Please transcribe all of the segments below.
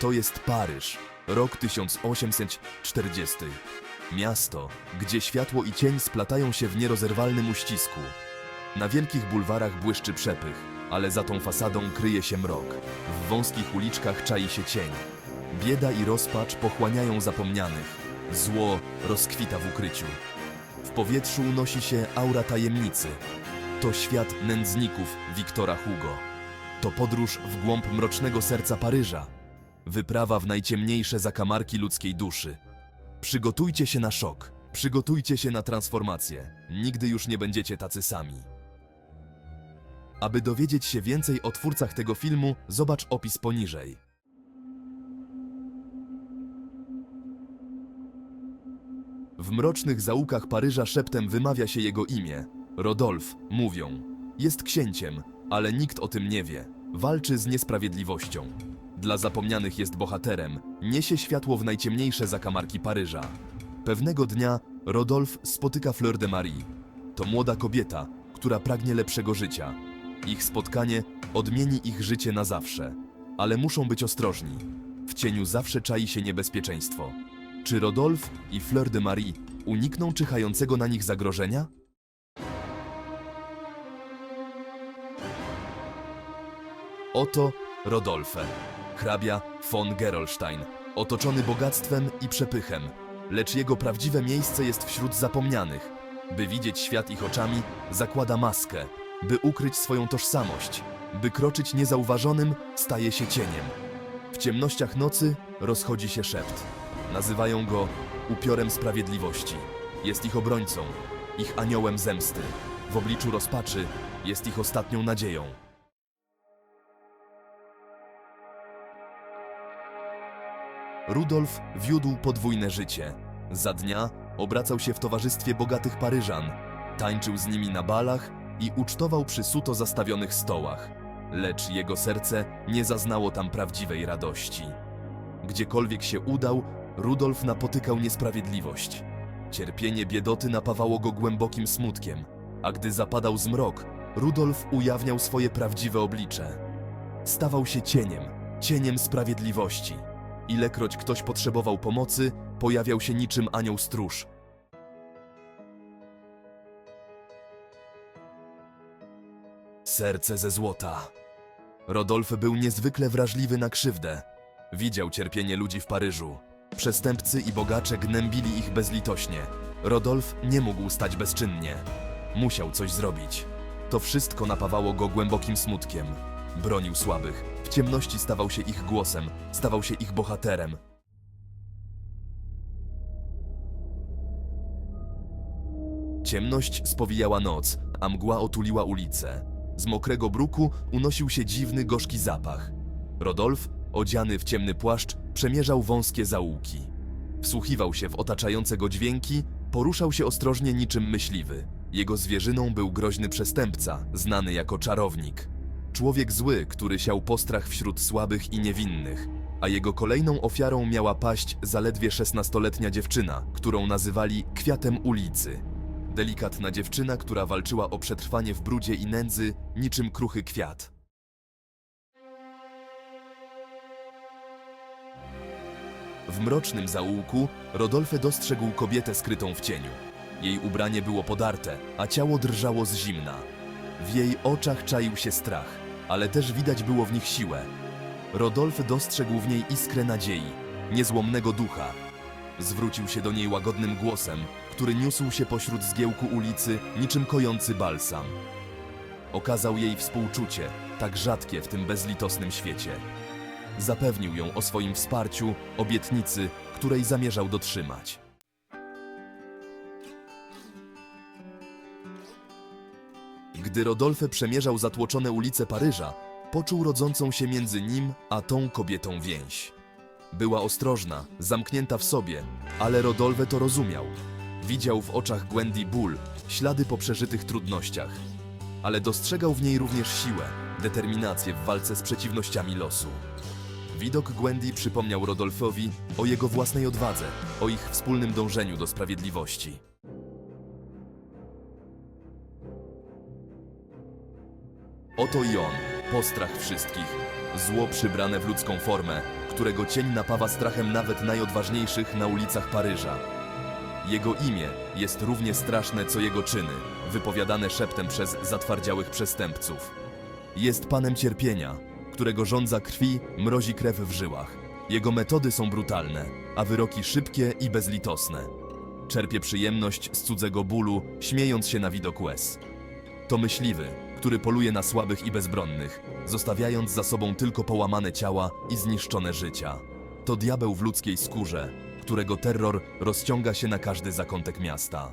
To jest Paryż, rok 1840. Miasto, gdzie światło i cień splatają się w nierozerwalnym uścisku. Na wielkich bulwarach błyszczy przepych, ale za tą fasadą kryje się mrok. W wąskich uliczkach czai się cień. Bieda i rozpacz pochłaniają zapomnianych. Zło rozkwita w ukryciu. W powietrzu unosi się aura tajemnicy. To świat nędzników Wiktora Hugo. To podróż w głąb mrocznego serca Paryża. Wyprawa w najciemniejsze zakamarki ludzkiej duszy. Przygotujcie się na szok. Przygotujcie się na transformację. Nigdy już nie będziecie tacy sami. Aby dowiedzieć się więcej o twórcach tego filmu, zobacz opis poniżej. W mrocznych zaułkach Paryża szeptem wymawia się jego imię. Rodolf, mówią. Jest księciem, ale nikt o tym nie wie. Walczy z niesprawiedliwością. Dla zapomnianych jest bohaterem. Niesie światło w najciemniejsze zakamarki Paryża. Pewnego dnia Rodolf spotyka Fleur de Marie. To młoda kobieta, która pragnie lepszego życia. Ich spotkanie odmieni ich życie na zawsze. Ale muszą być ostrożni. W cieniu zawsze czai się niebezpieczeństwo. Czy Rodolf i Fleur de Marie unikną czyhającego na nich zagrożenia? Oto Rodolfe, hrabia von Gerolstein, otoczony bogactwem i przepychem, lecz jego prawdziwe miejsce jest wśród zapomnianych. By widzieć świat ich oczami, zakłada maskę, by ukryć swoją tożsamość, by kroczyć niezauważonym, staje się cieniem. W ciemnościach nocy rozchodzi się szept. Nazywają go upiorem sprawiedliwości. Jest ich obrońcą, ich aniołem zemsty. W obliczu rozpaczy jest ich ostatnią nadzieją. Rudolf wiódł podwójne życie. Za dnia obracał się w towarzystwie bogatych Paryżan, tańczył z nimi na balach i ucztował przy suto zastawionych stołach. Lecz jego serce nie zaznało tam prawdziwej radości. Gdziekolwiek się udał, Rudolf napotykał niesprawiedliwość. Cierpienie biedoty napawało go głębokim smutkiem, a gdy zapadał zmrok, Rudolf ujawniał swoje prawdziwe oblicze. Stawał się cieniem, cieniem sprawiedliwości. Ilekroć ktoś potrzebował pomocy, pojawiał się niczym anioł stróż. Serce ze złota. Rodolf był niezwykle wrażliwy na krzywdę. Widział cierpienie ludzi w Paryżu. Przestępcy i bogacze gnębili ich bezlitośnie. Rodolf nie mógł stać bezczynnie. Musiał coś zrobić. To wszystko napawało go głębokim smutkiem. Bronił słabych. Ciemności stawał się ich głosem, stawał się ich bohaterem. Ciemność spowijała noc, a mgła otuliła ulice. Z mokrego bruku unosił się dziwny, gorzki zapach. Rodolf, odziany w ciemny płaszcz, przemierzał wąskie zaułki. Wsłuchiwał się w otaczające go dźwięki, poruszał się ostrożnie niczym myśliwy. Jego zwierzyną był groźny przestępca, znany jako czarownik. Człowiek zły, który siał postrach wśród słabych i niewinnych, a jego kolejną ofiarą miała paść zaledwie szesnastoletnia dziewczyna, którą nazywali kwiatem ulicy. Delikatna dziewczyna, która walczyła o przetrwanie w brudzie i nędzy, niczym kruchy kwiat. W mrocznym zaułku Rodolfе dostrzegł kobietę skrytą w cieniu. Jej ubranie było podarte, a ciało drżało z zimna. W jej oczach czaił się strach, ale też widać było w nich siłę. Rodolf dostrzegł w niej iskrę nadziei, niezłomnego ducha. Zwrócił się do niej łagodnym głosem, który niósł się pośród zgiełku ulicy niczym kojący balsam. Okazał jej współczucie, tak rzadkie w tym bezlitosnym świecie. Zapewnił ją o swoim wsparciu, obietnicy, której zamierzał dotrzymać. Gdy Rodolfе przemierzał zatłoczone ulice Paryża, poczuł rodzącą się między nim a tą kobietą więź. Była ostrożna, zamknięta w sobie, ale Rodolfe to rozumiał. Widział w oczach Gwendy ból, ślady po przeżytych trudnościach. Ale dostrzegał w niej również siłę, determinację w walce z przeciwnościami losu. Widok Gwendy przypomniał Rodolfowi o jego własnej odwadze, o ich wspólnym dążeniu do sprawiedliwości. Oto i on, postrach wszystkich, zło przybrane w ludzką formę, którego cień napawa strachem nawet najodważniejszych na ulicach Paryża. Jego imię jest równie straszne co jego czyny, wypowiadane szeptem przez zatwardziałych przestępców. Jest panem cierpienia, którego żądza krwi mrozi krew w żyłach. Jego metody są brutalne, a wyroki szybkie i bezlitosne. Czerpie przyjemność z cudzego bólu, śmiejąc się na widok łez. To myśliwy, który poluje na słabych i bezbronnych, zostawiając za sobą tylko połamane ciała i zniszczone życia. To diabeł w ludzkiej skórze, którego terror rozciąga się na każdy zakątek miasta.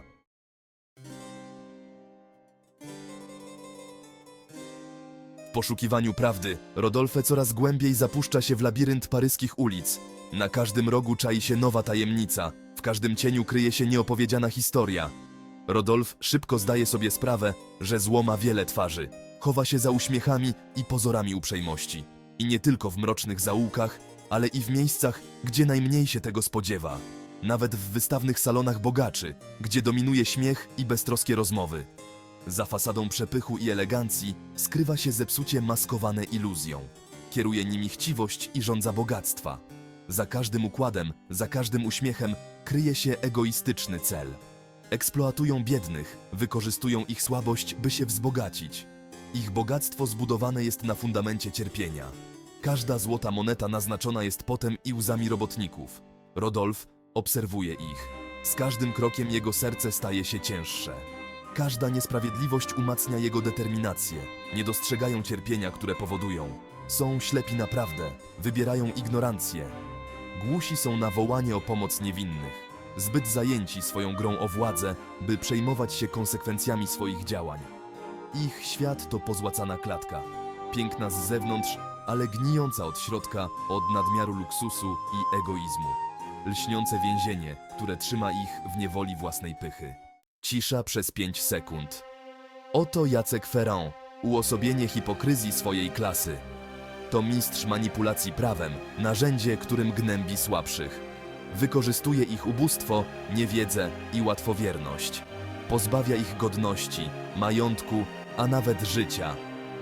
W poszukiwaniu prawdy, Rodolfe coraz głębiej zapuszcza się w labirynt paryskich ulic. Na każdym rogu czai się nowa tajemnica, w każdym cieniu kryje się nieopowiedziana historia. Rodolf szybko zdaje sobie sprawę, że zło ma wiele twarzy. Chowa się za uśmiechami i pozorami uprzejmości. I nie tylko w mrocznych zaułkach, ale i w miejscach, gdzie najmniej się tego spodziewa. Nawet w wystawnych salonach bogaczy, gdzie dominuje śmiech i beztroskie rozmowy. Za fasadą przepychu i elegancji skrywa się zepsucie maskowane iluzją. Kieruje nimi chciwość i żądza bogactwa. Za każdym układem, za każdym uśmiechem kryje się egoistyczny cel. Eksploatują biednych, wykorzystują ich słabość, by się wzbogacić. Ich bogactwo zbudowane jest na fundamencie cierpienia. Każda złota moneta naznaczona jest potem i łzami robotników. Rodolf obserwuje ich. Z każdym krokiem jego serce staje się cięższe. Każda niesprawiedliwość umacnia jego determinację. Nie dostrzegają cierpienia, które powodują. Są ślepi naprawdę, wybierają ignorancję. Głusi są na wołanie o pomoc niewinnych. Zbyt zajęci swoją grą o władzę, by przejmować się konsekwencjami swoich działań. Ich świat to pozłacana klatka. Piękna z zewnątrz, ale gnijąca od środka od nadmiaru luksusu i egoizmu. Lśniące więzienie, które trzyma ich w niewoli własnej pychy. Cisza przez pięć sekund. Oto Jacek Ferrand, uosobienie hipokryzji swojej klasy. To mistrz manipulacji prawem, narzędzie, którym gnębi słabszych. Wykorzystuje ich ubóstwo, niewiedzę i łatwowierność. Pozbawia ich godności, majątku, a nawet życia.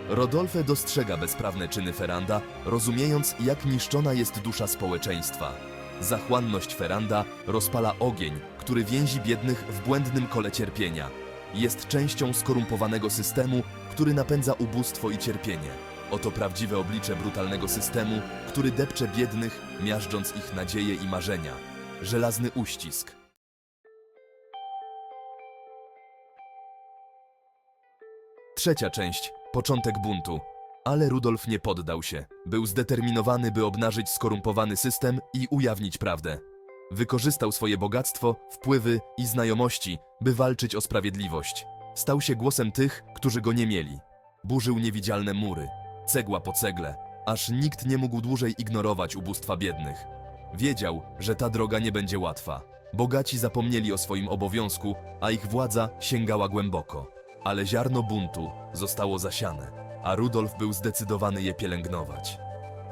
Rodolfe dostrzega bezprawne czyny Ferranda, rozumiejąc, jak niszczona jest dusza społeczeństwa. Zachłanność Ferranda rozpala ogień, który więzi biednych w błędnym kole cierpienia. Jest częścią skorumpowanego systemu, który napędza ubóstwo i cierpienie. Oto prawdziwe oblicze brutalnego systemu, który depcze biednych, miażdżąc ich nadzieje i marzenia. Żelazny uścisk. Trzecia część, początek buntu. Ale Rudolf nie poddał się. Był zdeterminowany, by obnażyć skorumpowany system i ujawnić prawdę. Wykorzystał swoje bogactwo, wpływy i znajomości, by walczyć o sprawiedliwość. Stał się głosem tych, którzy go nie mieli. Burzył niewidzialne mury, cegła po cegle, aż nikt nie mógł dłużej ignorować ubóstwa biednych. Wiedział, że ta droga nie będzie łatwa. Bogaci zapomnieli o swoim obowiązku, a ich władza sięgała głęboko. Ale ziarno buntu zostało zasiane, a Rudolf był zdecydowany je pielęgnować.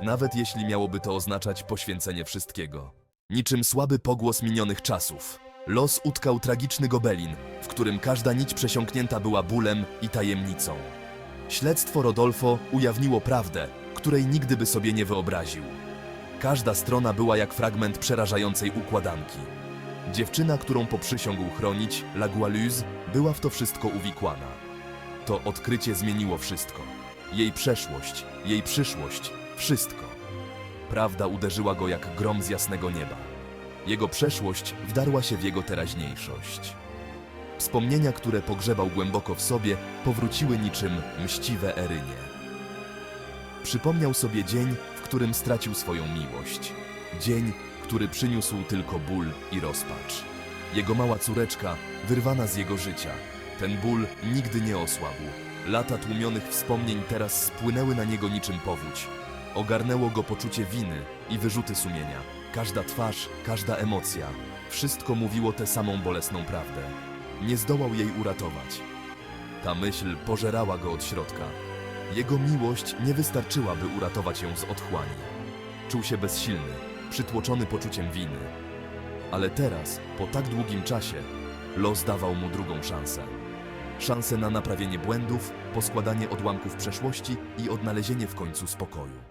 Nawet jeśli miałoby to oznaczać poświęcenie wszystkiego. Niczym słaby pogłos minionych czasów. Los utkał tragiczny gobelin, w którym każda nić przesiąknięta była bólem i tajemnicą. Śledztwo Rodolfo ujawniło prawdę, której nigdy by sobie nie wyobraził. Każda strona była jak fragment przerażającej układanki. Dziewczyna, którą poprzysiągł chronić, La Goualeuse, była w to wszystko uwikłana. To odkrycie zmieniło wszystko. Jej przeszłość, jej przyszłość, wszystko. Prawda uderzyła go jak grom z jasnego nieba. Jego przeszłość wdarła się w jego teraźniejszość. Wspomnienia, które pogrzebał głęboko w sobie, powróciły niczym mściwe erynie. Przypomniał sobie dzień, w którym stracił swoją miłość. Dzień, który przyniósł tylko ból i rozpacz. Jego mała córeczka, wyrwana z jego życia. Ten ból nigdy nie osłabł. Lata tłumionych wspomnień teraz spłynęły na niego niczym powódź. Ogarnęło go poczucie winy i wyrzuty sumienia. Każda twarz, każda emocja, wszystko mówiło tę samą bolesną prawdę. Nie zdołał jej uratować. Ta myśl pożerała go od środka. Jego miłość nie wystarczyła, by uratować ją z otchłani. Czuł się bezsilny, przytłoczony poczuciem winy. Ale teraz, po tak długim czasie, los dawał mu drugą szansę. Szansę na naprawienie błędów, poskładanie odłamków przeszłości i odnalezienie w końcu spokoju.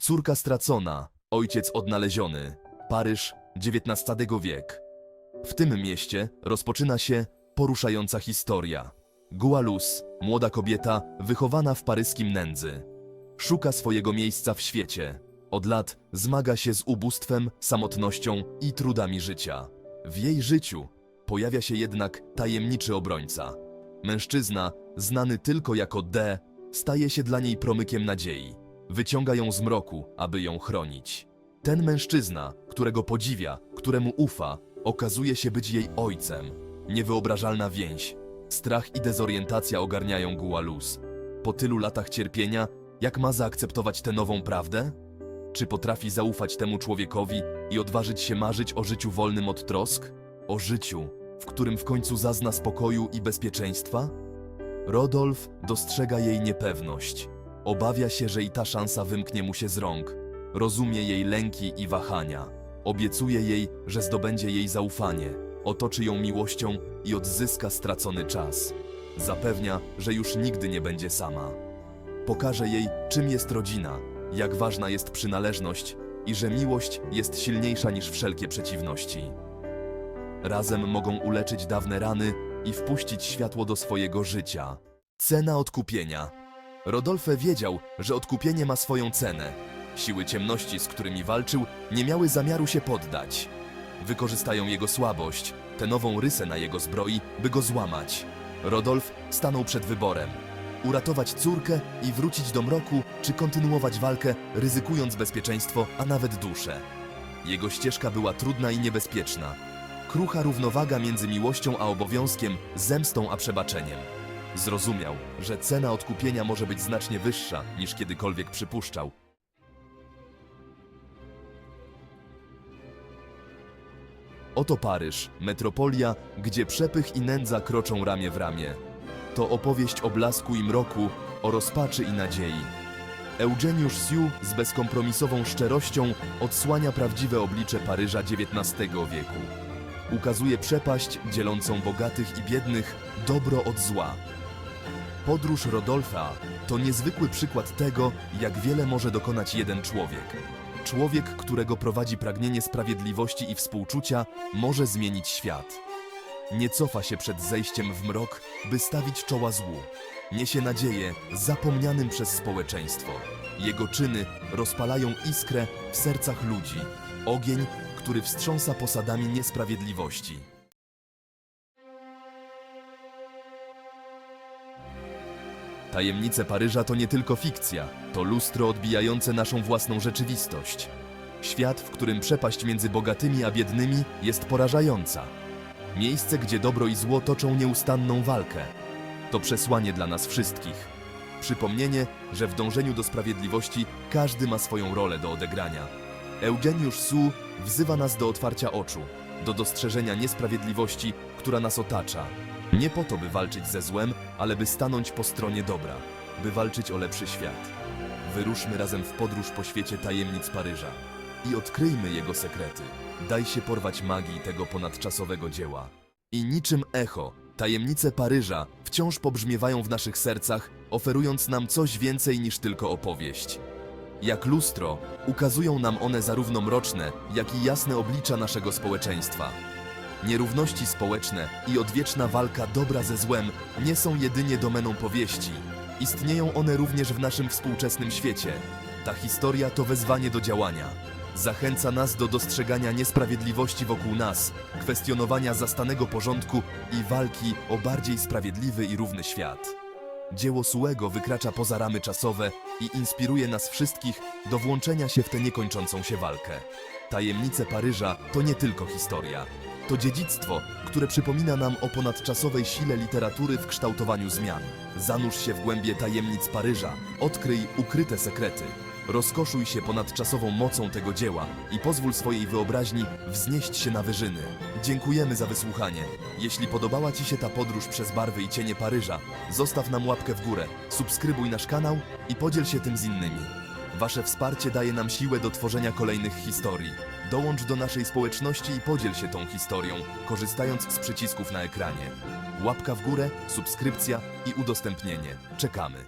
Córka stracona, Ojciec odnaleziony. Paryż, XIX wiek. W tym mieście rozpoczyna się poruszająca historia. Gualus, młoda kobieta wychowana w paryskim nędzy. Szuka swojego miejsca w świecie. Od lat zmaga się z ubóstwem, samotnością i trudami życia. W jej życiu pojawia się jednak tajemniczy obrońca. Mężczyzna, znany tylko jako D, staje się dla niej promykiem nadziei. Wyciąga ją z mroku, aby ją chronić. Ten mężczyzna, którego podziwia, któremu ufa, okazuje się być jej ojcem. Niewyobrażalna więź. Strach i dezorientacja ogarniają Gualus. Po tylu latach cierpienia, jak ma zaakceptować tę nową prawdę? Czy potrafi zaufać temu człowiekowi i odważyć się marzyć o życiu wolnym od trosk? O życiu, w którym w końcu zazna spokoju i bezpieczeństwa? Rodolf dostrzega jej niepewność. Obawia się, że i ta szansa wymknie mu się z rąk. Rozumie jej lęki i wahania. Obiecuje jej, że zdobędzie jej zaufanie, otoczy ją miłością i odzyska stracony czas. Zapewnia, że już nigdy nie będzie sama. Pokaże jej, czym jest rodzina, jak ważna jest przynależność i że miłość jest silniejsza niż wszelkie przeciwności. Razem mogą uleczyć dawne rany i wpuścić światło do swojego życia. Cena odkupienia. Rodolfe wiedział, że odkupienie ma swoją cenę. Siły ciemności, z którymi walczył, nie miały zamiaru się poddać. Wykorzystają jego słabość, tę nową rysę na jego zbroi, by go złamać. Rodolf stanął przed wyborem. Uratować córkę i wrócić do mroku, czy kontynuować walkę, ryzykując bezpieczeństwo, a nawet duszę. Jego ścieżka była trudna i niebezpieczna. Krucha równowaga między miłością a obowiązkiem, zemstą a przebaczeniem. Zrozumiał, że cena odkupienia może być znacznie wyższa niż kiedykolwiek przypuszczał. Oto Paryż, metropolia, gdzie przepych i nędza kroczą ramię w ramię. To opowieść o blasku i mroku, o rozpaczy i nadziei. Eugeniusz Siu z bezkompromisową szczerością odsłania prawdziwe oblicze Paryża XIX wieku. Ukazuje przepaść dzielącą bogatych i biednych, dobro od zła. Podróż Rodolfa to niezwykły przykład tego, jak wiele może dokonać jeden człowiek. Człowiek, którego prowadzi pragnienie sprawiedliwości i współczucia, może zmienić świat. Nie cofa się przed zejściem w mrok, by stawić czoła złu. Niesie nadzieję zapomnianym przez społeczeństwo. Jego czyny rozpalają iskrę w sercach ludzi. Ogień, który wstrząsa posadami niesprawiedliwości. Tajemnice Paryża to nie tylko fikcja, to lustro odbijające naszą własną rzeczywistość. Świat, w którym przepaść między bogatymi a biednymi jest porażająca. Miejsce, gdzie dobro i zło toczą nieustanną walkę. To przesłanie dla nas wszystkich. Przypomnienie, że w dążeniu do sprawiedliwości każdy ma swoją rolę do odegrania. Eugeniusz Su wzywa nas do otwarcia oczu, do dostrzeżenia niesprawiedliwości, która nas otacza. Nie po to, by walczyć ze złem, ale by stanąć po stronie dobra, by walczyć o lepszy świat. Wyruszmy razem w podróż po świecie tajemnic Paryża i odkryjmy jego sekrety. Daj się porwać magii tego ponadczasowego dzieła. I niczym echo, tajemnice Paryża wciąż pobrzmiewają w naszych sercach, oferując nam coś więcej niż tylko opowieść. Jak lustro, ukazują nam one zarówno mroczne, jak i jasne oblicza naszego społeczeństwa. Nierówności społeczne i odwieczna walka dobra ze złem nie są jedynie domeną powieści. Istnieją one również w naszym współczesnym świecie. Ta historia to wezwanie do działania. Zachęca nas do dostrzegania niesprawiedliwości wokół nas, kwestionowania zastanego porządku i walki o bardziej sprawiedliwy i równy świat. Dzieło Suego wykracza poza ramy czasowe i inspiruje nas wszystkich do włączenia się w tę niekończącą się walkę. Tajemnice Paryża to nie tylko historia. To dziedzictwo, które przypomina nam o ponadczasowej sile literatury w kształtowaniu zmian. Zanurz się w głębie tajemnic Paryża, odkryj ukryte sekrety. Rozkoszuj się ponadczasową mocą tego dzieła i pozwól swojej wyobraźni wznieść się na wyżyny. Dziękujemy za wysłuchanie. Jeśli podobała Ci się ta podróż przez barwy i cienie Paryża, zostaw nam łapkę w górę, subskrybuj nasz kanał i podziel się tym z innymi. Wasze wsparcie daje nam siłę do tworzenia kolejnych historii. Dołącz do naszej społeczności i podziel się tą historią, korzystając z przycisków na ekranie. Łapka w górę, subskrypcja i udostępnienie. Czekamy.